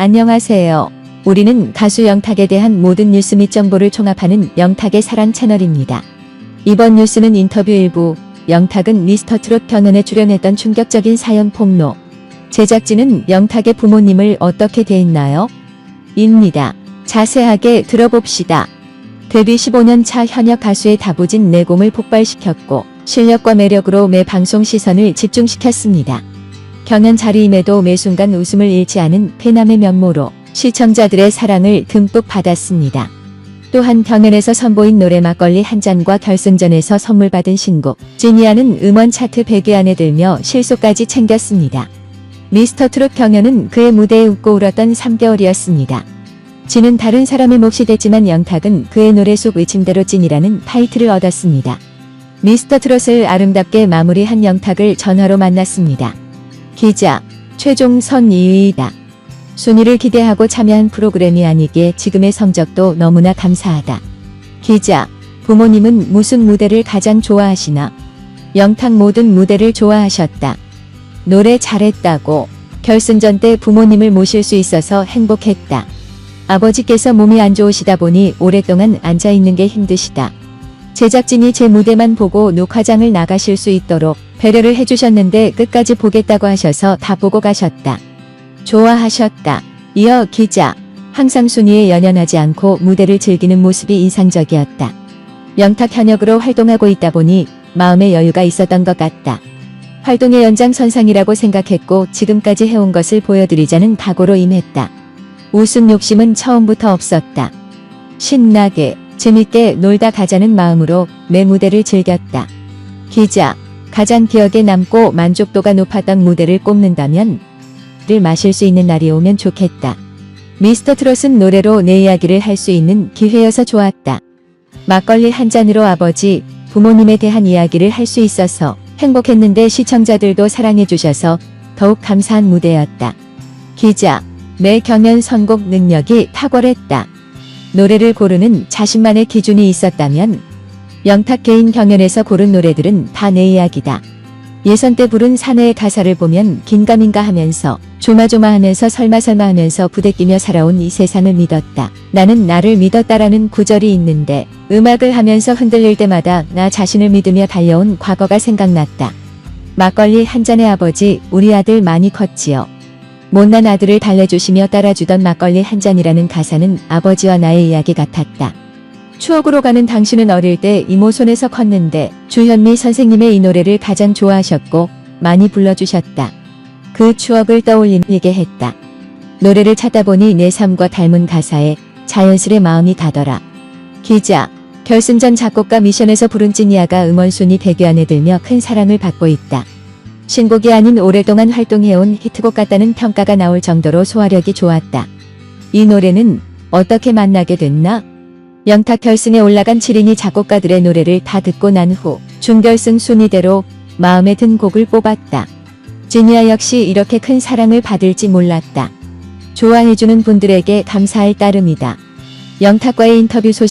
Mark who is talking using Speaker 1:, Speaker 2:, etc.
Speaker 1: 안녕하세요. 우리는 가수 영탁에 대한 모든 뉴스 및 정보를 총합하는 영탁의 사랑 채널입니다. 이번 뉴스는 인터뷰 일부, 영탁은 미스터 트롯 편연에 출연했던 충격적인 사연 폭로. 제작진은 영탁의 부모님을 어떻게 대했나요? 입니다. 자세하게 들어봅시다. 데뷔 15년 차 현역 가수의 다부진 내공을 폭발시켰고 실력과 매력으로 매 방송 시선을 집중시켰습니다. 경연 자리임에도 매 순간 웃음을 잃지 않은 페남의 면모로 시청자들의 사랑을 듬뿍 받았습니다. 또한 경연에서 선보인 노래 막걸리 한 잔과 결승전에서 선물 받은 신곡 지니아는 음원 차트 100위 안에 들며 실소까지 챙겼습니다. 미스터 트롯 경연은 그의 무대에 웃고 울었던 3개월이었습니다. 지는 다른 사람의 몫이 됐지만 영탁은 그의 노래 속 의침대로 찐이라는 타이틀을 얻었습니다. 미스터 트롯을 아름답게 마무리한 영탁을 전화로 만났습니다. 기자, 최종선 2위이다. 순위를 기대하고 참여한 프로그램이 아니기에 지금의 성적도 너무나 감사하다. 기자, 부모님은 무슨 무대를 가장 좋아하시나? 영탁 모든 무대를 좋아하셨다. 노래 잘했다고 결승전 때 부모님을 모실 수 있어서 행복했다. 아버지께서 몸이 안 좋으시다 보니 오랫동안 앉아 있는 게 힘드시다. 제작진이 제 무대만 보고 녹화장을 나가실 수 있도록 배려를 해주셨는데 끝까지 보겠다고 하셔서 다 보고 가셨다. 좋아하셨다. 이어 기자, 항상 순위에 연연하지 않고 무대를 즐기는 모습이 인상적이었다. 영탁 현역으로 활동하고 있다 보니 마음의 여유가 있었던 것 같다. 활동의 연장선상이라고 생각했고 지금까지 해온 것을 보여드리자는 각오로 임했다. 우승 욕심은 처음부터 없었다. 신나게, 재밌게 놀다 가자는 마음으로 매 무대를 즐겼다. 기자, 가장 기억에 남고 만족도가 높았던 무대를 꼽는다면 를 마실 수 있는 날이 오면 좋겠다. 미스터 트롯은 노래로 내 이야기를 할 수 있는 기회여서 좋았다. 막걸리 한 잔으로 아버지, 부모님에 대한 이야기를 할 수 있어서 행복했는데 시청자들도 사랑해주셔서 더욱 감사한 무대였다. 기자, 매 경연 선곡 능력이 탁월했다. 노래를 고르는 자신만의 기준이 있었다면 영탁 개인 경연에서 고른 노래들은 다 내 이야기다. 예선 때 부른 사내의 가사를 보면 긴가민가 하면서 조마조마 하면서 설마설마 하면서 부대끼며 살아온 이 세상을 믿었다. 나는 나를 믿었다라는 구절이 있는데 음악을 하면서 흔들릴 때마다 나 자신을 믿으며 달려온 과거가 생각났다. 막걸리 한 잔의 아버지 우리 아들 많이 컸지요. 못난 아들을 달래주시며 따라주던 막걸리 한 잔이라는 가사는 아버지와 나의 이야기 같았다. 추억으로 가는 당신은 어릴 때 이모 손에서 컸는데 주현미 선생님의 이 노래를 가장 좋아하셨고 많이 불러주셨다. 그 추억을 떠올리게 했다. 노래를 찾다 보니 내 삶과 닮은 가사에 자연스레 마음이 가더라. 기자, 결승전 작곡가 미션에서 부른 찐이아가 음원순위 100위 안에 들며 큰 사랑을 받고 있다. 신곡이 아닌 오랫동안 활동해온 히트곡 같다는 평가가 나올 정도로 소화력이 좋았다. 이 노래는 어떻게 만나게 됐나? 영탁 결승에 올라간 7인이 작곡가들의 노래를 다 듣고 난 후 준결승 순위대로 마음에 든 곡을 뽑았다. 지니아 역시 이렇게 큰 사랑을 받을지 몰랐다. 좋아해주는 분들에게 감사할 따름이다. 영탁과의 인터뷰 소식